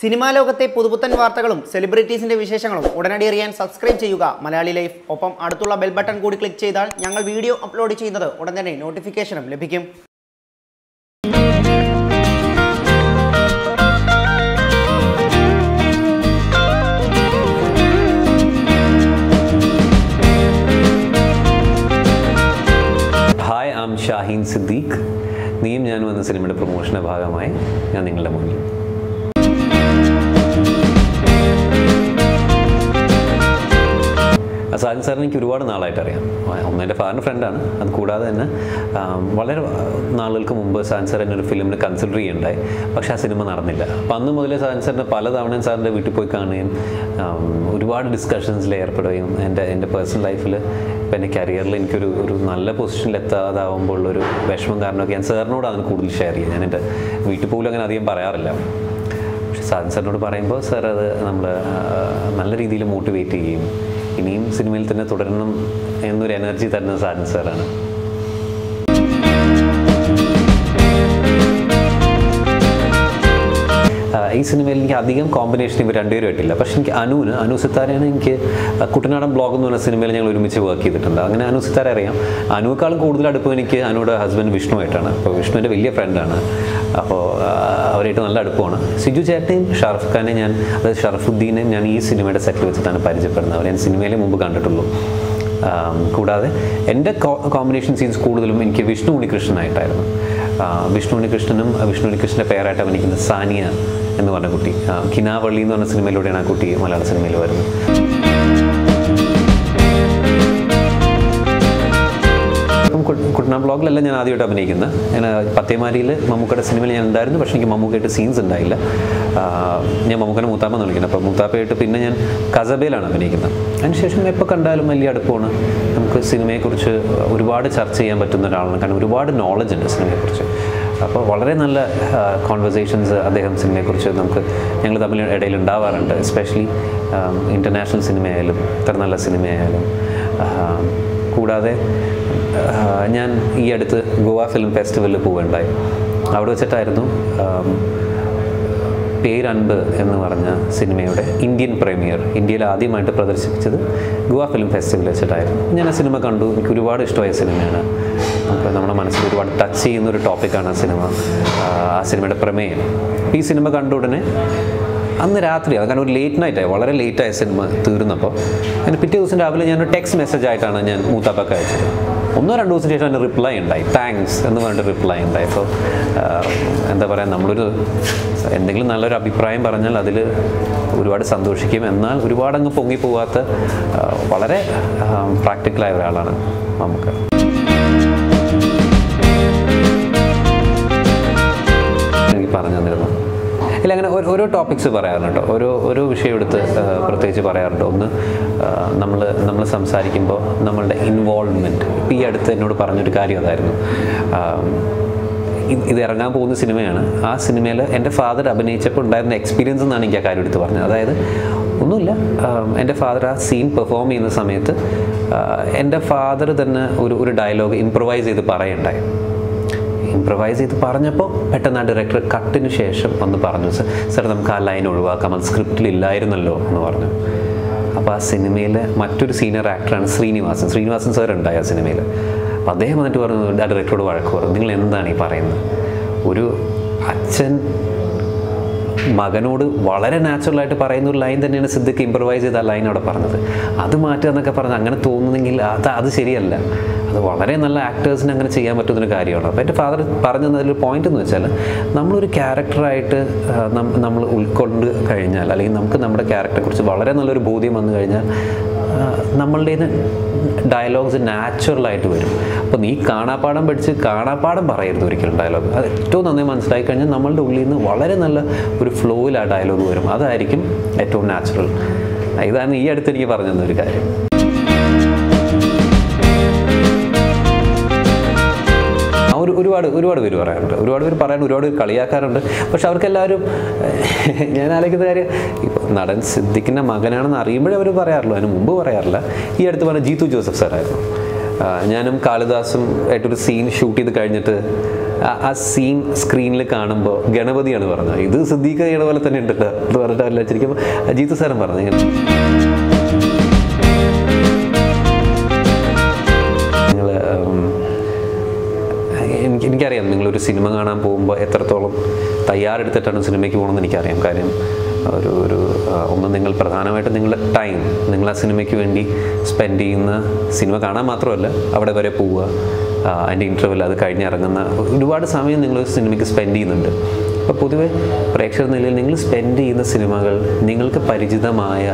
Cinema ലോകത്തെ പുതുപുത്തൻ വാർത്തകളും സെലിബ്രിറ്റീസിന്റെ വിശേഷങ്ങളും ഉടനടി അറിയാൻ സബ്സ്ക്രൈബ് ചെയ്യുക. മലയാളി ലൈഫ്. ഒപ്പം അടുത്തുള്ള ബെൽ ബട്ടൺ കൂടി ക്ലിക്ക് ചെയ്താൽ ഞങ്ങൾ വീഡിയോ അപ്ലോഡ് ചെയ്യുന്നത് ഉടൻ തന്നെ നോട്ടിഫിക്കേഷനും ലഭിക്കും. ഷാഹീൻ സിദ്ദീഖ് നീയും ഞാനും എന്ന സിനിമയുടെ പ്രൊമോഷന്റെ ഭാഗമായി ഞാൻ നിങ്ങളുടെ മുന്നിൽ. സാജൻ സാറിന് എനിക്ക് ഒരുപാട് നാളായിട്ട് അറിയാം. ഒന്ന് എന്റെ ഫാറിന്റെ ഫ്രണ്ടാണ്. അത് കൂടാതെ തന്നെ വളരെ നാളുകൾക്ക് മുമ്പ് സാജൻ സാർ എന്നെ ഒരു ഫിലിമിന് കൺസിഡർ ചെയ്യുണ്ടായി. പക്ഷെ ആ സിനിമ നടന്നില്ല. അപ്പം അന്ന് മുതലേ സാജൻ സാറിന്റെ പലതവണയും സാറിന്റെ വീട്ടിൽ പോയി കാണുകയും ഒരുപാട് ഡിസ്കഷൻസിൽ ഏർപ്പെടുകയും എന്റെ എന്റെ പേഴ്സണൽ ലൈഫിൽ ഇപ്പം എന്റെ കരിയറിൽ എനിക്കൊരു ഒരു നല്ല പൊസിഷനിൽ എത്താതാവുമ്പോൾ ഉള്ളൊരു വിഷമം കാരണമൊക്കെ ഞാൻ സാറിനോട് സാറിനോടാണ് കൂടുതൽ ഷെയർ ചെയ്യുക ഞാൻ എന്റെ വീട്ടിൽ പോലും അങ്ങനെ അധികം പറയാറില്ല. പക്ഷെ സാധൻ സാറിനോട് പറയുമ്പോൾ സാർ അത് നമ്മൾ നല്ല രീതിയിൽ മോട്ടിവേറ്റ് ചെയ്യും ഇനിയും സിനിമയിൽ തന്നെ തുടരണം എന്നൊരു എനർജി തരുന്ന സാധനം സാറാണ്. ഈ സിനിമയിൽ എനിക്ക് അധികം കോമ്പിനേഷൻ ഇവർ രണ്ടുപേരും ആയിട്ടില്ല. പക്ഷെ എനിക്ക് അനുവിന് അനു സിത്താരയാണ് എനിക്ക് കുട്ടനാടൻ ബ്ലോഗ് എന്ന് പറഞ്ഞ സിനിമയിൽ ഞങ്ങൾ ഒരുമിച്ച് വർക്ക് ചെയ്തിട്ടുണ്ട്. അങ്ങനെ അനു സിത്താര അറിയാം. അനുവേക്കാളും കൂടുതൽ അടുപ്പം എനിക്ക് അനുയുടെ ഹസ്ബൻഡ് വിഷ്ണുവായിട്ടാണ് അപ്പോൾ വിഷ്ണുവിന്റെ വലിയ ഫ്രണ്ടാണ് അപ്പോൾ അവരായിട്ട് നല്ല അടുപ്പമാണ്. സിജു ചേട്ടയും ഷറഫ് ഖാനെ ഞാൻ അതായത് ഷറഫുദ്ദീനെയും ഞാൻ ഈ സിനിമയുടെ സെറ്റിൽ വെച്ചിട്ടാണ് പരിചയപ്പെടുന്നത്. അവർ ഞാൻ സിനിമയിലെ മുമ്പ് കണ്ടിട്ടുള്ളൂ. കൂടാതെ എന്റെ കോമ്പിനേഷൻ സീൻസ് കൂടുതലും എനിക്ക് വിഷ്ണു ഉണ്ണികൃഷ്ണനായിട്ടായിരുന്നു. വിഷ്ണു ഉണ്ണികൃഷ്ണനും വിഷ്ണു ഉണ്ണികൃഷ്ണന്റെ പേരായിട്ട് അഭിനയിക്കുന്ന സാനിയ എന്ന് പറഞ്ഞ കുട്ടി. കിനാവള്ളി എന്ന് പറഞ്ഞ സിനിമയിലൂടെയാണ് ആ കുട്ടി മലയാള സിനിമയിൽ വരുന്നത്. ഇപ്പം കു- കുട്ടനാട് ബ്ലോഗിലല്ല ഞാൻ ആദ്യമായിട്ട് അഭിനയിക്കുന്നത്. ഞാൻ പത്തേമാരിയിൽ മമ്മൂക്കയുടെ സിനിമയിൽ ഞാൻ ഉണ്ടായിരുന്നു പക്ഷേ എനിക്ക് മമ്മൂക്കയായിട്ട് സീൻസ് ഉണ്ടായില്ല. ഞാൻ മമ്മൂക്കനെ മൂത്താപ്പ എന്ന് വിളിക്കുന്നത്. അപ്പോൾ മൂത്താപ്പയായിട്ട് പിന്നെ ഞാൻ കസബയിലാണ് അഭിനയിക്കുന്നത്. അതിനുശേഷം എപ്പോൾ കണ്ടാലും വലിയ അടുപ്പമാണ്. നമുക്ക് സിനിമയെക്കുറിച്ച് ഒരുപാട് ചർച്ച ചെയ്യാൻ പറ്റുന്ന ഒരാളാണ്. കാരണം ഒരുപാട് നോളജ് ഉണ്ട് സിനിമയെക്കുറിച്ച്. അപ്പോൾ വളരെ നല്ല കോൺവെർസേഷൻസ് അദ്ദേഹം സിനിമയെക്കുറിച്ച് നമുക്ക് ഞങ്ങൾ തമ്മിൽ ഇടയിൽ ഉണ്ടാവാറുണ്ട്. എസ്പെഷ്യലി ഇന്റർനാഷണൽ സിനിമയായാലും ഇത്ര നല്ല സിനിമയായാലും. കൂടാതെ ഞാൻ ഈ അടുത്ത് ഗോവ ഫിലിം ഫെസ്റ്റിവലിൽ പോവുകയുണ്ടായി. അവിടെ വെച്ചിട്ടായിരുന്നു പേരൻപ് എന്ന് പറഞ്ഞ സിനിമയുടെ ഇന്ത്യൻ പ്രീമിയർ ഇന്ത്യയിൽ ആദ്യമായിട്ട് പ്രദർശിപ്പിച്ചത് ഗോവ ഫിലിം ഫെസ്റ്റിവൽ വെച്ചിട്ടായിരുന്നു. ഞാൻ ആ സിനിമ കണ്ടു. എനിക്ക് ഒരുപാട് ഇഷ്ടമായ സിനിമയാണ്. അപ്പോൾ നമ്മുടെ മനസ്സിൽ ഒരുപാട് ടച്ച് ചെയ്യുന്ന ഒരു ടോപ്പിക്കാണ് ആ സിനിമ. ആ സിനിമയുടെ പ്രമേയം. ഈ സിനിമ കണ്ട ഉടനെ അന്ന് രാത്രിയാണ് കാരണം ഒരു ലേറ്റ് നൈറ്റ് ആയി വളരെ ലേറ്റ് ലേറ്റായ സിനിമ തീർന്നപ്പോൾ. അതിന് പിറ്റേ ദിവസം രാവിലെ ഒരു ടെക്സ്റ്റ് മെസ്സേജ് ആയിട്ടാണ് ഞാൻ മൂത്താപ്പൊക്കെ അയച്ചത്. ഒന്നോ രണ്ടോ ദിവസം ശേഷം അതിന് റിപ്ലൈ ഉണ്ടായി. താങ്ക്സ് എന്ന് പറഞ്ഞിട്ട് റിപ്ലൈ ഉണ്ടായി. അപ്പോൾ എന്താ പറയുക നമ്മളൊരു എന്തെങ്കിലും നല്ലൊരു അഭിപ്രായം പറഞ്ഞാൽ അതിൽ ഒരുപാട് സന്തോഷിക്കും. എന്നാൽ ഒരുപാട് അങ്ങ് പൊങ്ങി പോവാത്ത വളരെ പ്രാക്ടിക്കലായ ഒരാളാണ് നമുക്ക് അങ്ങനെ ഓരോ- ടോപ്പിക്സ് പറയാറുണ്ട്. ഓരോ ഓരോ വിഷയം എടുത്ത് പ്രത്യേകിച്ച് പറയാറുണ്ട്. ഒന്ന് നമ്മൾ നമ്മൾ സംസാരിക്കുമ്പോൾ നമ്മളുടെ ഇൻവോൾവ്മെന്റ് ഇപ്പം ഈ അടുത്ത് എന്നോട് പറഞ്ഞൊരു കാര്യം അതായിരുന്നു. ഇത് ഇത് ഇറങ്ങാൻ പോകുന്ന സിനിമയാണ്. ആ സിനിമയിൽ എന്റെ ഫാദർ അഭിനയിച്ചപ്പോൾ ഉണ്ടായിരുന്ന എക്സ്പീരിയൻസ് എന്നാണ് എനിക്ക് ആ കാര്യം എടുത്ത് പറഞ്ഞത്. അതായത് ഒന്നുമില്ല. എന്റെ ഫാദർ ആ സീൻ പെർഫോം ചെയ്യുന്ന സമയത്ത് എന്റെ ഫാദർ തന്നെ ഒരു ഒരു ഡയലോഗ് ഇംപ്രവൈസ് ചെയ്ത് പറയണ്ടായി ഇംപ്രവൈസ് ചെയ്ത് പറഞ്ഞപ്പോൾ പെട്ടെന്ന് ആ ഡയറക്ടർ കട്ടിന് ശേഷം ഒന്ന് പറഞ്ഞു സർ സാർ നമുക്ക് ആ ലൈൻ ഒഴിവാക്കാം. അത് സ്ക്രിപ്റ്റിൽ ഇല്ലായിരുന്നല്ലോ എന്ന് പറഞ്ഞു. അപ്പോൾ ആ സിനിമയിലെ മറ്റൊരു സീനിയർ ആക്ടറാണ് ശ്രീനിവാസൻ. ശ്രീനിവാസൻ സാർ ഉണ്ടായി ആ സിനിമയിൽ അപ്പോൾ അദ്ദേഹം വന്നിട്ട് പറഞ്ഞു ആ ഡയറക്ടറോട് വഴക്ക് പറഞ്ഞു നിങ്ങൾ എന്താണ് ഈ പറയുന്നത്? ഒരു അച്ഛൻ മകനോട് വളരെ നാച്ചുറലായിട്ട് പറയുന്ന ഒരു ലൈൻ തന്നെയാണ് സിദ്ദിഖ് ഇമ്പ്രവൈസ് ചെയ്ത ആ ലൈൻ അവിടെ പറഞ്ഞത്. അത് മാറ്റുക എന്നൊക്കെ പറഞ്ഞ് അങ്ങനെ തോന്നുന്നെങ്കിൽ അത് അത് ശരിയല്ല. അത് വളരെ നല്ല ആക്ടേഴ്സിന് അങ്ങനെ ചെയ്യാൻ പറ്റുന്നൊരു കാര്യമാണ്. അപ്പോൾ എന്റെ ഫാദർ പറഞ്ഞു തന്നതിൽ പോയിന്റ് എന്ന് വെച്ചാൽ നമ്മളൊരു ക്യാരക്ടറായിട്ട് നമ്മൾ ഉൾക്കൊണ്ട് കഴിഞ്ഞാൽ അല്ലെങ്കിൽ നമുക്ക് നമ്മുടെ ക്യാരക്ടറെക്കുറിച്ച് വളരെ നല്ലൊരു ബോധ്യം വന്നു കഴിഞ്ഞാൽ ആ, നമ്മളുടെ ഡയലോഗ്സ് നാച്ചുറലായിട്ട് വരും. അപ്പോൾ നീ കാണാപ്പാടം പഠിച്ച് കാണാപ്പാടം പറയരുത് ഒരിക്കലും ഡയലോഗ്. അത് ഏറ്റവും നന്നായി മനസ്സിലാക്കി കഴിഞ്ഞാൽ നമ്മളുടെ ഉള്ളിൽ നിന്ന് വളരെ നല്ല ഒരു ഫ്ലോയിൽ ആ ഡയലോഗ് വരും. അതായിരിക്കും ഏറ്റവും നാച്ചുറൽ. ഇതാണ് ഈ അടുത്ത് എനിക്ക് പറഞ്ഞു തന്ന ഒരു കാര്യം. ഒരു ഒരുപാട് ഒരുപാട് പേര് പറയാറുണ്ട്. ഒരുപാട് പേര് പറയാറുണ്ട് ഒരുപാട് പേര് കളിയാക്കാറുണ്ട്. പക്ഷെ അവർക്കെല്ലാവരും ഞാൻ ആലോചിക്കുന്ന കാര്യം ഇപ്പോൾ നടൻ സിദ്ദിഖിന്റെ മകനാണെന്ന് അറിയുമ്പോഴേ അവർ പറയാറുള്ളൂ. അതിന് മുമ്പ് പറയാറില്ല. ഈ അടുത്ത് പറഞ്ഞ ജീത്തു ജോസഫ് സാറായിരുന്നു. ഞാനും കാളിദാസും ആയിട്ടൊരു സീൻ ഷൂട്ട് ചെയ്ത് കഴിഞ്ഞിട്ട് ആ- ആ സീൻ സ്ക്രീനിൽ കാണുമ്പോൾ ഗണപതിയാണ് പറഞ്ഞത്. ഇത് സിദ്ദീഖ് ചെയ്യണ പോലെ തന്നെ ഉണ്ടല്ലോ എന്ന് പറഞ്ഞിട്ട് അല്ല ശരിക്കും അജീത് സാറും പറഞ്ഞു. എനിക്കറിയാം നിങ്ങളൊരു സിനിമ കാണാൻ പോകുമ്പോൾ എത്രത്തോളം തയ്യാറെടുത്തിട്ടാണ് സിനിമയ്ക്ക് പോകണമെന്ന് എനിക്കറിയാം. കാര്യം ഒരു ഒരു ഒന്ന് നിങ്ങൾ പ്രധാനമായിട്ടും നിങ്ങളുടെ ടൈം നിങ്ങൾ ആ സിനിമയ്ക്ക് വേണ്ടി സ്പെൻഡ് ചെയ്യുന്ന സിനിമ കാണാൻ മാത്രമല്ല അവിടെ വരെ പോവുക അതിന്റെ ഇന്റർവെൽ അത് കഴിഞ്ഞിറങ്ങുന്ന ഒരുപാട് സമയം നിങ്ങൾ സിനിമയ്ക്ക് സ്പെൻഡ് ചെയ്യുന്നുണ്ട്. അപ്പോൾ പൊതുവെ പ്രേക്ഷക നിലയിൽ നിങ്ങൾ സ്പെൻഡ് ചെയ്യുന്ന സിനിമകൾ നിങ്ങൾക്ക് പരിചിതമായ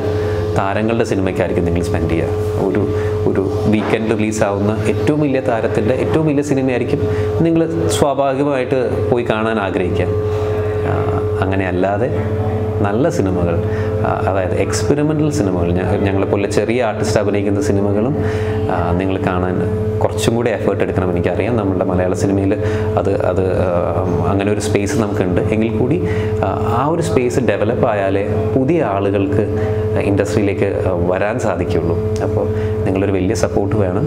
താരങ്ങളുടെ സിനിമയ്ക്കായിരിക്കും നിങ്ങൾ സ്പെൻഡ് ചെയ്യുക. ഒരു ഒരു വീക്കെൻഡ് റിലീസാവുന്ന ഏറ്റവും വലിയ താരത്തിന്റെ ഏറ്റവും വലിയ സിനിമയായിരിക്കും നിങ്ങൾ സ്വാഭാവികമായിട്ട് പോയി കാണാൻ ആഗ്രഹിക്കുക. അങ്ങനെ അല്ലാതെ നല്ല സിനിമകൾ അതായത് എക്സ്പെരിമെന്റൽ സിനിമകൾ. ഞങ്ങളെപ്പോലെ ചെറിയ ആർട്ടിസ്റ്റ് അഭിനയിക്കുന്ന സിനിമകളും നിങ്ങൾ കാണാൻ കുറച്ചും കൂടി എഫേർട്ട് എടുക്കണം എനിക്കറിയാം. നമ്മുടെ മലയാള സിനിമയിൽ അത് അത് അങ്ങനെ ഒരു സ്പേസ് നമുക്കുണ്ട്. എങ്കിൽ കൂടി ആ, ഒരു സ്പേസ് ഡെവലപ്പ് ആയാലേ പുതിയ ആളുകൾക്ക് ഇൻഡസ്ട്രിയിലേക്ക് വരാൻ സാധിക്കുള്ളൂ അപ്പോൾ നിങ്ങളൊരു വലിയ സപ്പോർട്ട് വേണം.